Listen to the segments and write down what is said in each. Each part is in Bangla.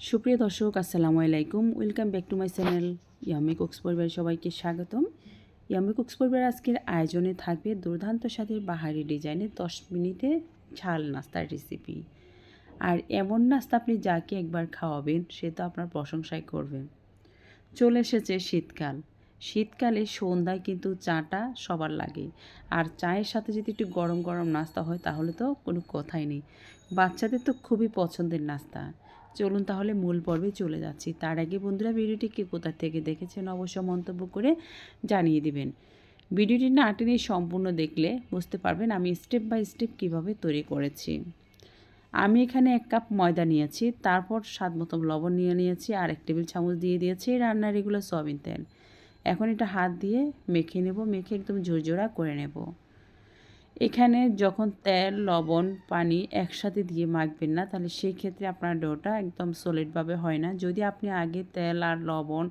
সুপ্রিয় দর্শক, আসসালামু আলাইকুম। Welcome back to my channel yummy cooks পরিবারের সবাইকে স্বাগতম। ইয়ামি কুকস পরিবার আজকের আয়োজনে থাকবে দুর্দান্ত স্বাদের বাহারি ডিজাইনের দশ মিনিটে ঝাল নাস্তার রেসিপি আর এমন নাস্তা আপনি যাকে একবার খাওয়াবেন, সে তো আপনার প্রশংসাই করবে। চলে এসেছে শীতকাল। শীতকালে সন্ধ্যায় কিন্তু চাটা সবার লাগে। আর চায়ের সাথে যদি একটু গরম গরম নাস্তা হয়, তাহলে তো কোনো কথাই নেই। বাচ্চাদের তো খুবই পছন্দের নাস্তা। চলুন তাহলে মূল পর্বে চলে যাচ্ছি। তার আগে বন্ধুরা ভিডিওটি কে কোথা থেকে দেখেছেন অবশ্য মন্তব্য করে জানিয়ে দিবেন। ভিডিওটি না টেনে সম্পূর্ণ দেখলে বুঝতে পারবেন আমি স্টেপ বাই স্টেপ কীভাবে তৈরি করেছি। আমি এখানে এক কাপ ময়দা নিয়েছি, তারপর স্বাদ মতো লবণ নিয়ে নিয়েছি, আর এক টেবিল চামচ দিয়ে দিয়েছি রান্নার এগুলো সয়াবিন তেল। এখন এটা হাত দিয়ে মেখে নেব, মেখে একদম ঝরঝরা করে নেব। এখানে যখন তেল, লবণ, পানি একসাথে দিয়ে মাখবেন না, তাহলে সেই ক্ষেত্রে আপনার ডোটা একদম সলিডভাবে হয় না। যদি আপনি আগে তেল আর লবণ,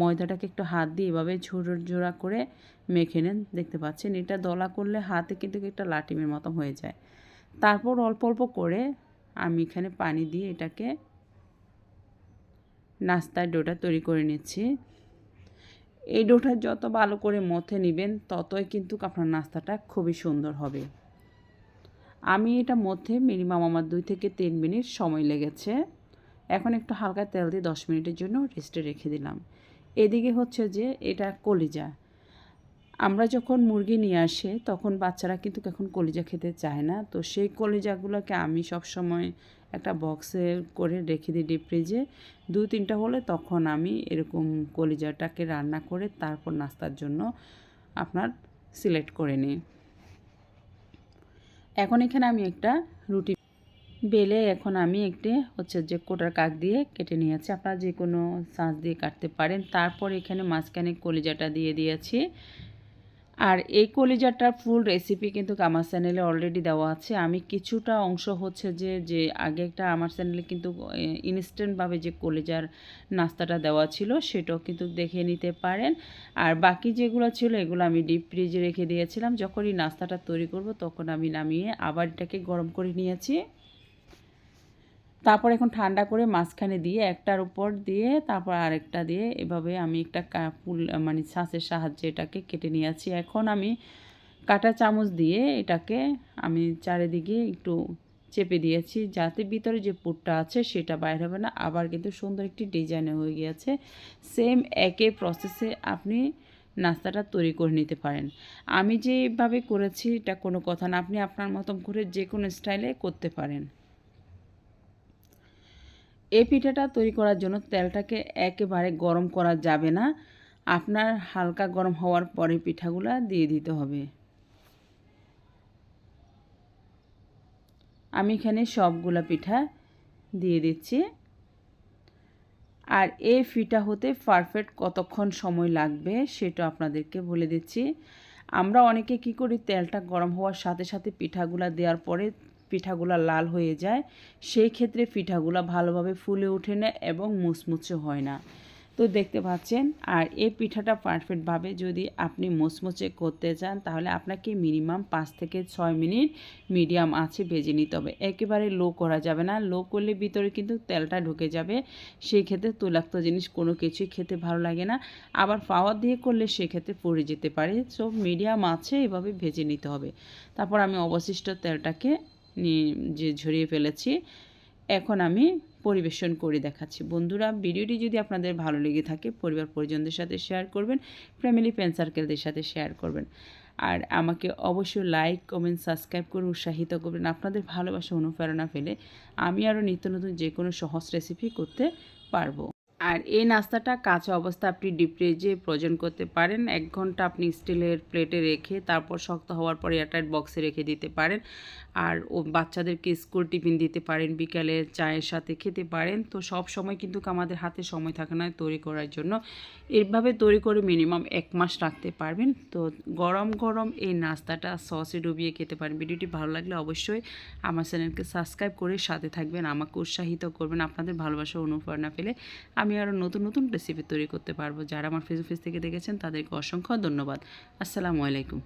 ময়দাটাকে একটু হাত দিয়ে এভাবে ঝোড়ো ঝোড়া করে মেখে নেন, দেখতে পাচ্ছেন এটা দলা করলে হাতে কিন্তু একটা লাটিমের মতো হয়ে যায়। তারপর অল্প অল্প করে আমি এখানে পানি দিয়ে এটাকে নাস্তার ডোটা তৈরি করে নিচ্ছি। এই ডোটা যত ভালো করে মথে নেবেন, ততই কিন্তু আপনার নাস্তাটা খুবই সুন্দর হবে। আমি এটা মধ্যে মিনিমাম আমার দুই থেকে তিন মিনিট সময় লেগেছে। এখন একটু হালকা তেল দিয়ে দশ মিনিটের জন্য রেস্টে রেখে দিলাম। এদিকে হচ্ছে যে এটা কলিজা। আমরা যখন মুরগি নিয়ে আসে, তখন বাচ্চারা কিন্তু এখন কলিজা খেতে চায় না। তো সেই কলিজাগুলোকে আমি সব সময় একটা বক্সে করে রেখে দিই ডিপ ফ্রিজে দু তিনটা হলে তখন আমি এরকম কলিজাটাকে রান্না করে তারপর নাস্তার জন্য আপনার সিলেক্ট করে নিই। এখন এখানে আমি একটা রুটি বেলে এখন আমি একটি হচ্ছে যে কোটার কাক দিয়ে কেটে নিয়েছি। আপনারা যে কোনো সাঁচ দিয়ে কাটতে পারেন। তারপর এখানে মাঝখানে কলিজাটা দিয়ে দিয়েছি। আর এই কলিজাটার ফুল রেসিপি কিন্তু আমার চ্যানেলে অলরেডি দেওয়া আছে। আমি কিছুটা অংশ হচ্ছে যে যে আগে একটা আমার চ্যানেলে কিন্তু ইনস্ট্যান্টভাবে যে কলিজার নাস্তাটা দেওয়া ছিল, সেটাও কিন্তু দেখে নিতে পারেন। আর বাকি যেগুলো ছিল, এগুলো আমি ডিপ ফ্রিজে রেখে দিয়েছিলাম। যখনই নাস্তাটা তৈরি করব, তখন আমি নামিয়ে আবার এটাকে গরম করে নিয়েছি। তারপর এখন ঠান্ডা করে মাঝখানে দিয়ে একটার উপর দিয়ে তারপর আরেকটা দিয়ে এভাবে আমি একটা ফুল মানে ছাঁচের সাহায্যে এটাকে কেটে নিয়েছি এখন আমি কাটা চামচ দিয়ে এটাকে আমি চারিদিকে একটু চেপে দিয়েছি যাতে ভিতরে যে পুরটা আছে সেটা বাইরে হবে না। আবার কিন্তু সুন্দর একটি ডিজাইনে হয়ে গিয়েছে। সেম একই প্রসেসে আপনি নাস্তাটা তৈরি করে নিতে পারেন। আমি যেভাবে করেছি এটা কোনো কথা না। আপনি আপনার মতন করে যে কোনো স্টাইলে করতে পারেন। এই পিঠাটা তৈরি করার জন্য তেলটাকে একেবারে গরম করা যাবে না। আপনার হালকা গরম হওয়ার পরে পিঠাগুলা দিয়ে দিতে হবে। আমি এখানে সবগুলা পিঠা দিয়ে দিচ্ছি। আর এই ফিটা হতে পারফেক্ট কতক্ষণ সময় লাগবে সেটা আপনাদেরকে বলে দিচ্ছি। আমরা অনেকে কি করি, তেলটা গরম হওয়ার সাথে সাথে পিঠাগুলা দেওয়ার পরে পিঠাগুলো লাল হয়ে যায়, সেই ক্ষেত্রে পিঠাগুলা ভালোভাবে ফুলে ওঠে না এবং মুচমুচে হয় না। তো দেখতে পাচ্ছেন, আর এই পিঠাটা পারফেক্টভাবে যদি আপনি মুচমুচে করতে চান, তাহলে আপনাকে মিনিমাম পাঁচ থেকে ছয় মিনিট মিডিয়াম আছে ভেজে নিতে হবে। একেবারে লো করা যাবে না। লো করলে ভিতরে কিন্তু তেলটা ঢুকে যাবে। সেই ক্ষেত্রে তৈলাক্ত জিনিস কোনো কিছুই খেতে ভালো লাগে না। আবার পাওয়ার দিয়ে করলে সেক্ষেত্রে পড়ে যেতে পারে। সব মিডিয়াম আছে, এভাবে ভেজে নিতে হবে। তারপর আমি অবশিষ্ট তেলটাকে যে ঝরিয়ে ফেলেছি, এখন আমি পরিবেশন করে দেখাচ্ছি। বন্ধুরা, ভিডিওটি যদি আপনাদের ভালো লেগে থাকে, পরিবার পরিজনদের সাথে শেয়ার করবেন ফ্যামিলি ফ্রেন্ড সার্কেলদের সাথে শেয়ার করবেন। আর আমাকে অবশ্যই লাইক কমেন্ট সাবস্ক্রাইব করে উৎসাহিত করবেন। আপনাদের ভালোবাসা অনুপ্রেরণা ফেলে আমি আরও নিত্য নতুন যে কোনো সহজ রেসিপি করতে পারব। আর এই নাস্তাটা কাঁচা অবস্থা আপনি ডিপ ফ্রিজে প্রয়োজন করতে পারেন। এক ঘণ্টা আপনি স্টিলের প্লেটে রেখে তারপর শক্ত হওয়ার পরে এয়ারটাইট বক্সে রেখে দিতে পারেন। আর ও বাচ্চাদেরকে স্কুল টিফিন দিতে পারেন, বিকালে চায়ের সাথে খেতে পারেন। তো সব সময় কিন্তু আমাদের হাতে সময় থাকে না তৈরি করার জন্য। এভাবে তৈরি করে মিনিমাম এক মাস রাখতে পারবেন। তো গরম গরম এই নাস্তাটা সসে ডুবিয়ে খেতে পারেন। ভিডিওটি ভালো লাগলে অবশ্যই আমার চ্যানেলকে সাবস্ক্রাইব করে সাথে থাকবেন। আমাকে উৎসাহিত করবেন আপনাদের ভালোবাসা অনুপ্রেরণা পেলে। আমি আরও নতুন নতুন রেসিপি তৈরি করতে পারব। যারা আমার ফেসবুক পেজ থেকে দেখেছেন, তাদেরকে অসংখ্য ধন্যবাদ। আসসালামু আলাইকুম।